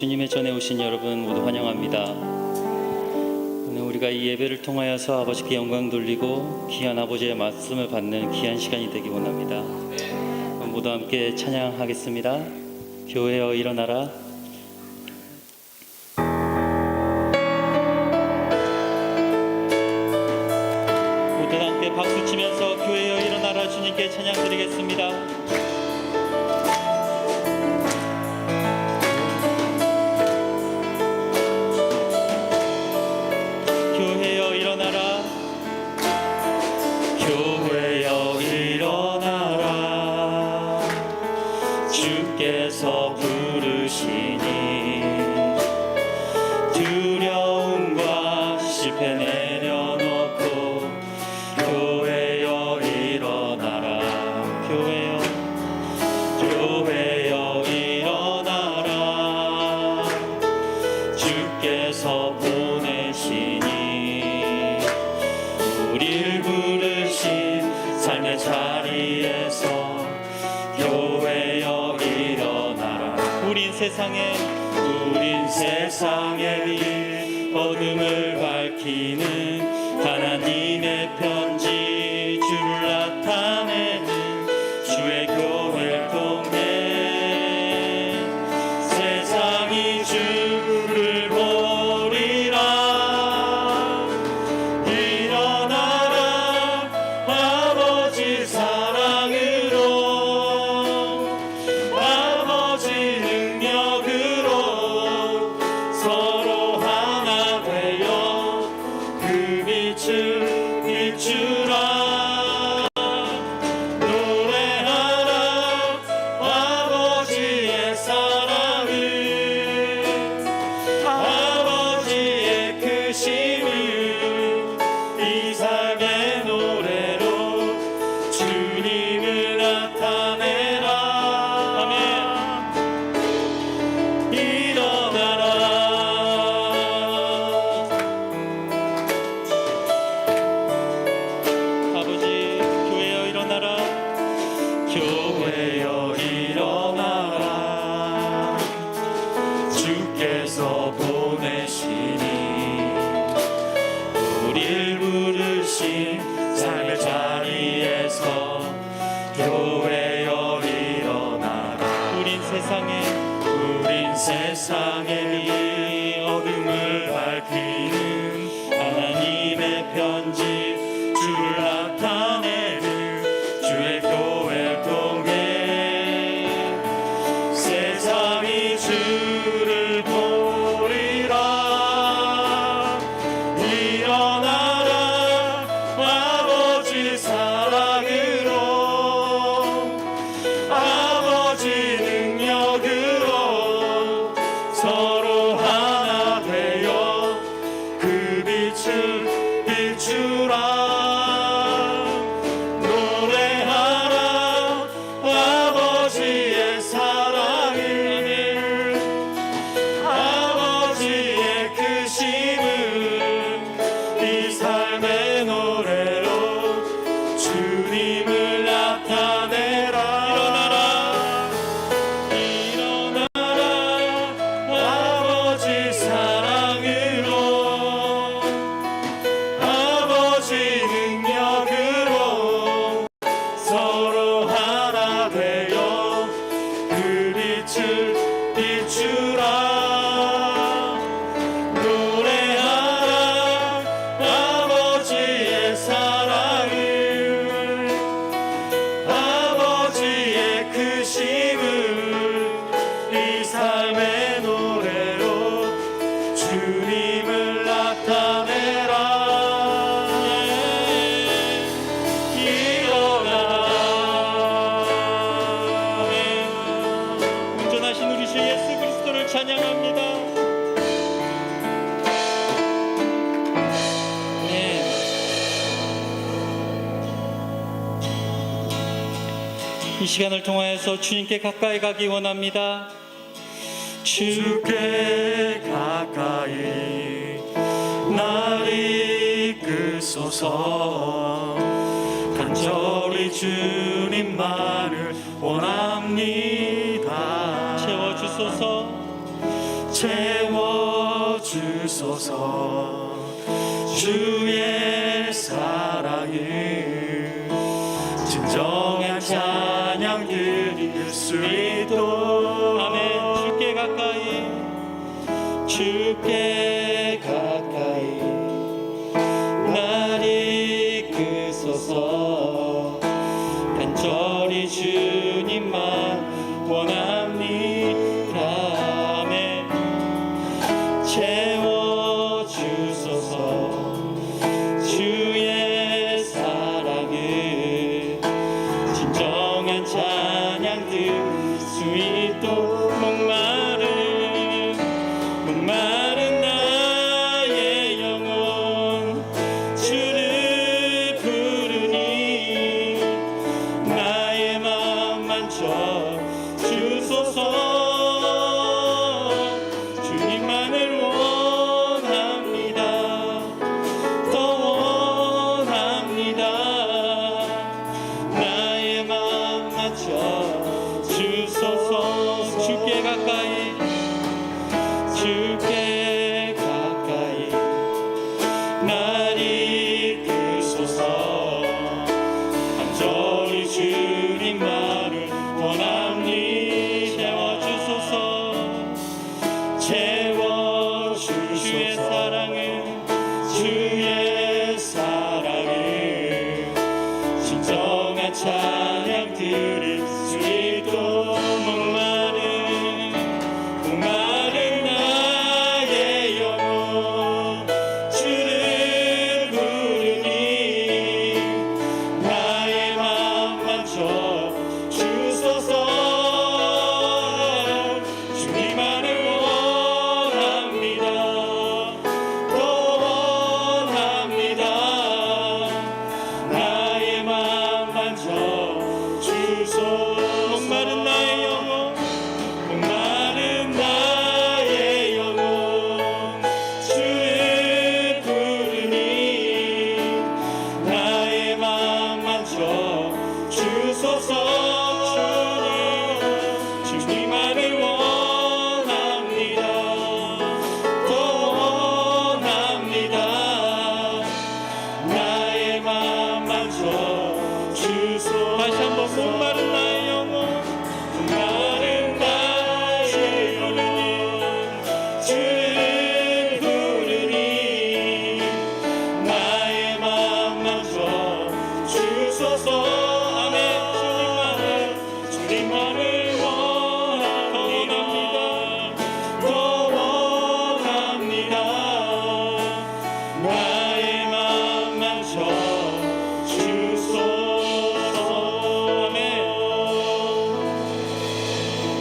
주님의 전에 오신 여러분 모두 환영합니다. 오늘 우리가 이 예배를 통하여서 아버지께 영광 돌리고 귀한 아버지의 말씀을 받는 귀한 시간이 되기 원합니다. 모두 함께 찬양하겠습니다. 교회여 일어나라. 모두 함께 박수 치면서 교회여 일어나라 주님께 찬양 드리겠습니다. 주께서 보내시니 우릴 부르신 삶의 자리에서 교회여 일어나라. 우린 세상에 우린 세상에 이 어둠을 밝히는 아 우릴 부르신 삶의 자리에서 교회여 일어나라. 우린 세상에 우린 세상에 이 어둠을 밝히는 하나님의 편지 노래하라 이 시간을 통하여서 주님께 가까이 가기 원합니다. 주께 가까이 날 이끄소서. 간절히 주님만을 원합니다. 채워주소서. 채워주소서. 주의 사랑을 진정한 찬양 있도록 아멘. 가까이. 주께 가까이. 날 이끄소서. 간절히 주님만 원합니다 맘 만져 주소서